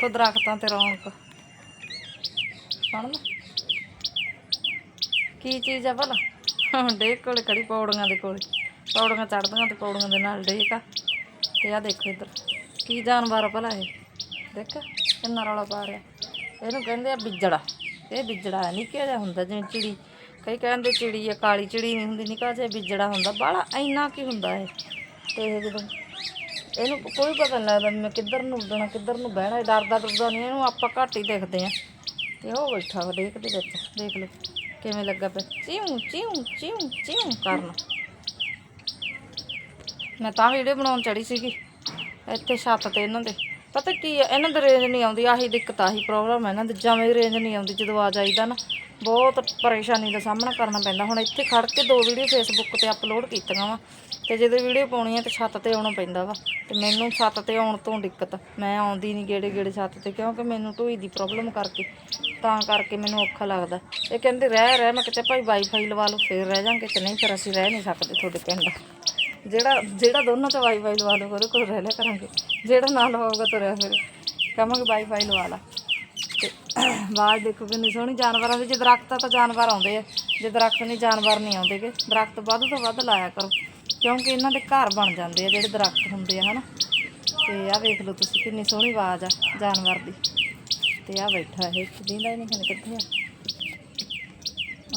ਦੇਖੋ ਦਰਖਤਾਂ ਤੇ ਰੌਣਕ। ਸੁਣ ਕੀ ਚੀਜ਼ ਆ ਭਲਾ? ਡੇਕ ਕੋਲੇ ਖੜੀ ਪੌੜੀਆਂ ਦੇ ਕੋਲ। ਪੌੜੀਆਂ ਚੜਦੀਆਂ ਤੇ ਪੌੜੀਆਂ ਦੇ ਨਾਲ ਡੇਕ ਆ। ਤੇ ਆ ਦੇਖੋ ਇੱਧਰ। ਕੀ ਜਾਨਵਰ ਆ ਭਲਾ ਇਹ? ਦੇਖ, ਕਿੰਨਾ ਰੌਲਾ ਪਾ ਰਿਹਾ। ਇਹਨੂੰ ਕਹਿੰਦੇ ਆ ਬਿੱਜੜਾ। ਇਹ ਬਿੱਜੜਾ ਹੈ, ਨਿੱਕਿਆ ਜਿਹਾ ਹੁੰਦਾ ਜਿਵੇਂ ਚਿੜੀ। ਕਈ ਕਹਿੰਦੇ ਚਿੜੀ ਆ, ਕਾਲੀ ਚਿੜੀ ਨਹੀਂ ਹੁੰਦੀ, ਨਿੱਕਾ ਜਿਹਾ ਬਿੱਜੜਾ ਹੁੰਦਾ। ਬਾਲਾ ਇੰਨਾ ਕੀ ਹੁੰਦਾ ਇਹ? ਤੇ ਇਹ ਜਦੋਂ ਇਹਨੂੰ ਕੋਈ ਪਤਾ ਨਹੀਂ ਲੱਗਦਾ ਵੀ ਮੈਂ ਕਿੱਧਰ ਨੂੰ ਉੱਡਣਾ, ਕਿੱਧਰ ਨੂੰ ਬਹਿਣਾ, ਇਹ ਡਰਦਾ ਡਰਦਾ ਨਹੀਂ ਇਹਨੂੰ ਆਪਾਂ ਘੱਟ ਹੀ ਦੇਖਦੇ ਆ ਤੇ ਉਹ ਬੈਠਾ ਵਾ ਡੇਕ ਦੇ ਵਿੱਚ, ਦੇਖ ਲਓ ਕਿਵੇਂ ਲੱਗਾ ਪਿਆ। ਚਿਉਂ ਚਿਉਂ ਚਿਉਂ ਚਿਉਂ ਕਰਨ। ਮੈਂ ਤਾਂ ਵੀਡੀਓ ਬਣਾਉਣ ਚੜੀ ਸੀਗੀ, ਇੱਥੇ ਛੱਤ ਤੇ ਇਹਨਾਂ ਦੇ। ਪਤਾ ਕੀ ਆ, ਇਹਨਾਂ ਦੇ ਰੇਂਜ ਨਹੀਂ ਆਉਂਦੀ, ਆਹੀ ਦਿੱਕਤ ਆਹੀ ਪ੍ਰੋਬਲਮ ਹੈ ਇਹਨਾਂ ਦੀ ਜਮੇ ਰੇਂਜ ਨਹੀਂ ਆਉਂਦੀ, ਜਦੋਂ ਆ ਜਾਈਦਾ ਨਾ, ਬਹੁਤ ਪਰੇਸ਼ਾਨੀ ਦਾ ਸਾਹਮਣਾ ਕਰਨਾ ਪੈਂਦਾ। ਹੁਣ ਇੱਥੇ ਖੜ ਕੇ ਦੋ ਵੀਡੀਓ ਫੇਸਬੁੱਕ ਤੇ ਅਪਲੋਡ ਕੀਤੀਆਂ ਵਾ, ਤੇ ਜਦੋਂ ਵੀਡੀਓ ਪਾਉਣੀ ਆ ਤੇ ਛੱਤ ਤੇ ਆਉਣਾ ਪੈਂਦਾ ਵਾ, ਤੇ ਮੈਨੂੰ ਛੱਤ ਤੇ ਆਉਣ ਤੋਂ ਦਿੱਕਤ, ਮੈਂ ਆਉਂਦੀ ਨਹੀਂ ਗੇੜੇ ਗੇੜੇ ਛੱਤ ਤੇ, ਕਿਉਂਕਿ ਮੈਨੂੰ ਢੋਈ ਦੀ ਪ੍ਰੋਬਲਮ ਕਰਕੇ, ਤਾਂ ਕਰਕੇ ਮੈਨੂੰ ਔਖਾ ਲੱਗਦਾ। ਇਹ ਕਹਿੰਦੇ ਰਹਿ ਰਹਿ, ਮੈਂ ਕਿਤੇ ਭਾਈ ਵਾਈਫਾਈ ਲਵਾ ਲਓ, ਫੇਰ ਰਹਿ ਜਾਾਂਗੇ, ਤੇ ਨਹੀਂ ਫਿਰ ਅਸੀਂ ਰਹਿ ਨਹੀਂ ਸਕਦੇ ਤੁਹਾਡੇ ਪਿੰਡ। ਜਿਹੜਾ ਜਿਹੜਾ ਦੋਨਾਂ ਚ ਵਾਈਫਾਈ ਲਵਾ ਲਓ, ਉਹਦੇ ਕੋਲ ਰਹਿ ਲਿਆ ਕਰਾਂਗੇ। ਜਿਹੜਾ ਨਾ ਲਵਾਊਗਾ ਤੁਰਿਆ ਫਿਰ। ਕਹਾਂਗੇ ਵਾਈਫਾਈ ਲਵਾ ਲਾ। ਤੇ ਆਵਾਜ਼ ਦੇਖੋ ਕਿੰਨੀ ਸੋਹਣੀ, ਜਾਨਵਰਾਂ ਦੀ, ਜੇ ਦਰਖਤ ਆ ਤਾਂ ਜਾਨਵਰ ਆਉਂਦੇ ਆ। ਜੇ ਦਰਖਤ ਨਹੀਂ, ਜਾਨਵਰ ਨਹੀਂ ਆਉਂਦੇਗੇ। ਦਰਖਤ ਵੱਧ ਤੋਂ ਵੱਧ ਲਾਇਆ ਕਰੋ। ਕਿਉਂਕਿ ਇਹਨਾਂ ਦੇ ਘਰ ਬਣ ਜਾਂਦੇ ਆ ਜਿਹੜੇ ਦਰਖਤ ਹੁੰਦੇ ਆ, ਹਨਾ? ਤੇ ਆਹ ਵੇਖ ਲਓ ਤੁਸੀਂ ਕਿੰਨੀ ਸੋਹਣੀ ਆਵਾਜ਼ ਆ ਜਾਨਵਰ ਦੀ। ਤੇ ਆ ਬੈਠਾ ਇਹ, ਦਿੰਦਾ ਹੀ ਨਹੀਂ ਹਨ ਕਿੱਥੇ ਆ?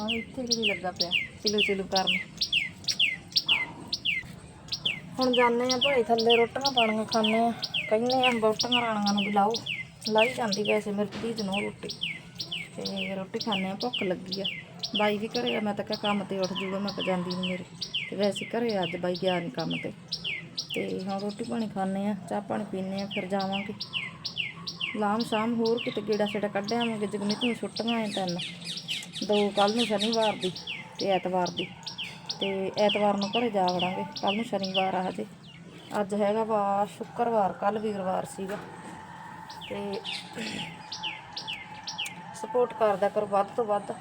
ਆ ਇੱਥੇ ਕਿਹਦੀ ਲੱਗਾ ਪਿਆ ਚਿਲੂ ਚਿਲੂ ਕਰਨ। ਹੁਣ ਜਾਂਦੇ ਆ ਭਾਈ ਥੱਲੇ ਰੋਟੀਆਂ ਪਾਣੀਆਂ ਖਾਣੇ ਆ ਕਹਿੰਦੇ ਆ ਬੋਟੀਆਂ ਰਾਣੀਆਂ ਨੂੰ ਵੀ ਲਾਓ। ਲਾਈ ਜਾਂਦੀ ਵੈਸੇ ਮੇਰੀ ਧੀ ਜਨੋ ਰੋਟੀ। ਤੇ ਰੋਟੀ ਖਾਣੇ ਆ ਭੁੱਖ ਲੱਗੀ ਆ। ਬਾਈ ਵੀ ਘਰੇ ਆ, ਮੈਂ ਤਾਂ ਕਿਹਾ ਕੰਮ ਤੇ ਉੱਠ ਜੂਗਾ, ਮੈਂ ਤਾਂ ਜਾਂਦੀ ਨਹੀਂ ਮੇਰੇ। ਤੇ ਵੈਸੇ ਘਰੇ ਆ ਅੱਜ ਬਾਈ ਗਿਆ ਨਹੀਂ ਕੰਮ ਤੇ। ਤੇ ਹੁਣ ਰੋਟੀ ਪਾਣੀ ਖਾਣੇ ਆ ਚਾਹ ਪਾਣੀ ਪੀਣੇ ਆ ਫਿਰ ਜਾਵਾਂਗੇ। ਲਾਮ ਸ਼ਾਮ ਹੋਰ ਕਿਤੇ ਗੇੜਾ ਛੇੜਾ ਕੱਢ ਆਵਾਂਗੇ, ਜਗਮੀਤ ਨੂੰ ਛੁੱਟੀਆਂ ਐ ਤਿੰਨ। ਦੋ ਕੱਲ ਨੂੰ ਸ਼ਨੀਵਾਰ ਦੀ ਤੇ ਐਤਵਾਰ ਦੀ। ਤੇ ਐਤਵਾਰ ਨੂੰ ਘਰੇ ਜਾ ਵੜਾਂਗੇ। ਕੱਲ ਨੂੰ ਸ਼ਨੀਵਾਰ ਆ ਹਜੇ। ਅੱਜ ਹੈਗਾ ਵਾ ਸ਼ੁੱਕਰਵਾਰ ਕੱਲ ਵੀਰਵਾਰ ਸੀਗਾ। ਤੇ ਸਪੋਰਟ ਕਰਦਾ ਕਰੋ, ਵੱਧ ਤੋਂ ਵੱਧ।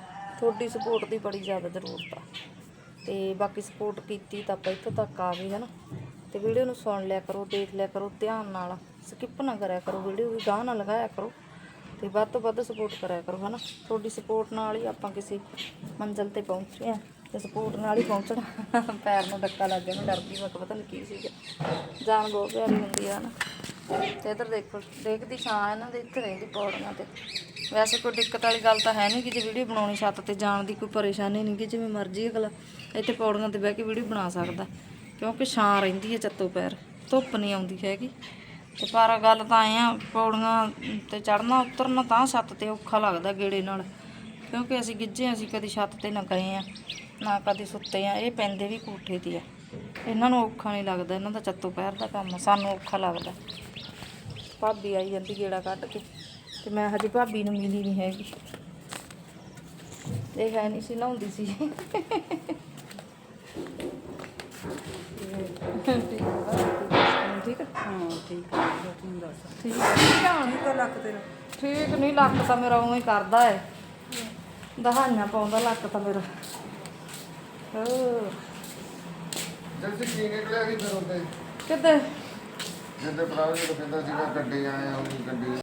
ਤੁਹਾਡੀ ਸਪੋਰਟ ਦੀ ਬੜੀ ਜ਼ਿਆਦਾ ਜ਼ਰੂਰਤ ਆ। ਤੇ ਬਾਕੀ ਸਪੋਰਟ ਕੀਤੀ ਤਾਂ ਆਪਾਂ ਇੱਥੋਂ ਤੱਕ ਆ ਗਏ, ਹਨਾ। ਤੇ ਵੀਡੀਓ ਨੂੰ ਸੁਣ ਲਿਆ ਕਰੋ, ਦੇਖ ਲਿਆ ਕਰੋ, ਧਿਆਨ ਨਾਲ ਸਕਿਪ ਨਾ ਕਰਿਆ ਕਰੋ, ਵੀਡੀਓ ਵੀ ਗਾਹ ਨਾ ਲਗਾਇਆ ਕਰੋ। ਤੇ ਵੱਧ ਤੋਂ ਵੱਧ ਸਪੋਰਟ ਕਰਿਆ ਕਰੋ, ਹਨਾ। ਤੁਹਾਡੀ ਸਪੋਰਟ ਨਾਲ ਹੀ ਆਪਾਂ ਕਿਸੇ ਮੰਜ਼ਿਲ ਤੇ ਪਹੁੰਚੇ ਆ। ਤੇ ਸਪੋਰਟ ਨਾਲ ਹੀ ਪਹੁੰਚਣਾ। ਪੈਰ ਨੂੰ ਡੱਕਾ ਲੱਗ ਗਿਆ, ਮੈਂ ਡਰਦੀ ਮੈਂ ਕਿਹਾ ਪਤਾ ਨਹੀਂ ਕੀ ਸੀਗਾ। ਜਾਨ ਬਹੁਤ ਪਿਆਰੀ ਹੁੰਦੀ ਆ ਨਾ। ਤੇ ਇੱਧਰ ਦੇਖੋ, ਦੇਖਦੀ ਛਾਂ ਇਹਨਾਂ ਦੇ ਇੱਥੇ ਰਹਿੰਦੀ ਪੌੜੀਆਂ ਤੇ। ਵੈਸੇ ਕੋਈ ਦਿੱਕਤ ਵਾਲੀ ਗੱਲ ਤਾਂ ਹੈ ਨਹੀਂ ਕਿ ਜੇ ਵੀਡੀਓ ਬਣਾਉਣੀ ਛੱਤ ਤੇ ਜਾਣ ਦੀ ਕੋਈ ਪਰੇਸ਼ਾਨੀ ਨਹੀਂ ਕਿ ਜਿਵੇਂ ਮਰਜ਼ੀ ਅਗਲਾ ਇੱਥੇ ਪੌੜੀਆਂ ਤੇ ਬਹਿ ਕੇ ਵੀਡੀਓ ਬਣਾ ਸਕਦਾ। ਕਿਉਂਕਿ ਛਾਂ ਰਹਿੰਦੀ ਹੈ ਚੱਤੋ ਪੈਰ, ਧੁੱਪ ਨਹੀਂ ਆਉਂਦੀ ਹੈਗੀ। ਤੇ ਪਰ ਗੱਲ ਤਾਂ ਐ ਆ, ਪੌੜੀਆਂ ਤੇ ਚੜਨਾ ਉਤਰਨਾ ਤਾਂ ਛੱਤ ਤੇ ਔਖਾ ਲੱਗਦਾ ਗੇੜੇ ਨਾਲ। ਕਿਉਂਕਿ ਅਸੀਂ ਗਿੱਜੇ ਅਸੀਂ ਕਦੀ ਛੱਤ ਤੇ ਨਾ ਗਏ ਆ। ਨਾ ਕਦੀ ਸੁੱਤੇ ਆ ਇਹ ਪੈਂਦੇ ਵੀ ਕੋਠੇ ਤੇ ਆ। ਇਹਨਾਂ ਨੂੰ ਔਖਾ ਨਹੀਂ ਲੱਗਦਾ ਇਹਨਾਂ ਦਾ ਚੱਤੋ ਪੈਰ ਦਾ ਕੰਮ ਸਾਨੂੰ ਔਖਾ ਲੱਗਦਾ। ਭਾਬੀ ਆਈ ਜਾਂਦੀ ਗੇੜਾ ਕੱਢ ਕੇ ਤੇ ਮੈਂ ਹਜੇ ਭਾਬੀ ਨੂੰ ਮਿਲੀ ਨਹੀਂ ਹੈਗੀ। ਇਹ ਹੈ ਨਹੀਂ ਸੀ ਨਹਾਉਂਦੀ ਸੀ। ਠੀਕ ਹੈ ਠੀਕ ਤੂੰ ਠੀਕ ਲੱਕ ਤੇਰਾ ਠੀਕ ਨਹੀਂ ਲੱਕ ਤਾਂ ਮੇਰਾ ਉਵੇਂ ਹੀ ਕਰਦਾ ਏ। ਦਹਾਈਆਂ ਪਾਉਂਦਾ ਲੱਕ ਤਾਂ ਮੇਰਾ। ਹੋਰ ਜਦ ਕੀ ਨਿਕਲਿਆ ਸੀ ਫਿਰ ਉਹਦੇ ਕਿਤੇ ਜਿੱਦੇ ਕਹਿੰਦਾ ਸੀਗਾ ਗੱਡੀ ਆਏ ਉਹ ਗੱਡੀ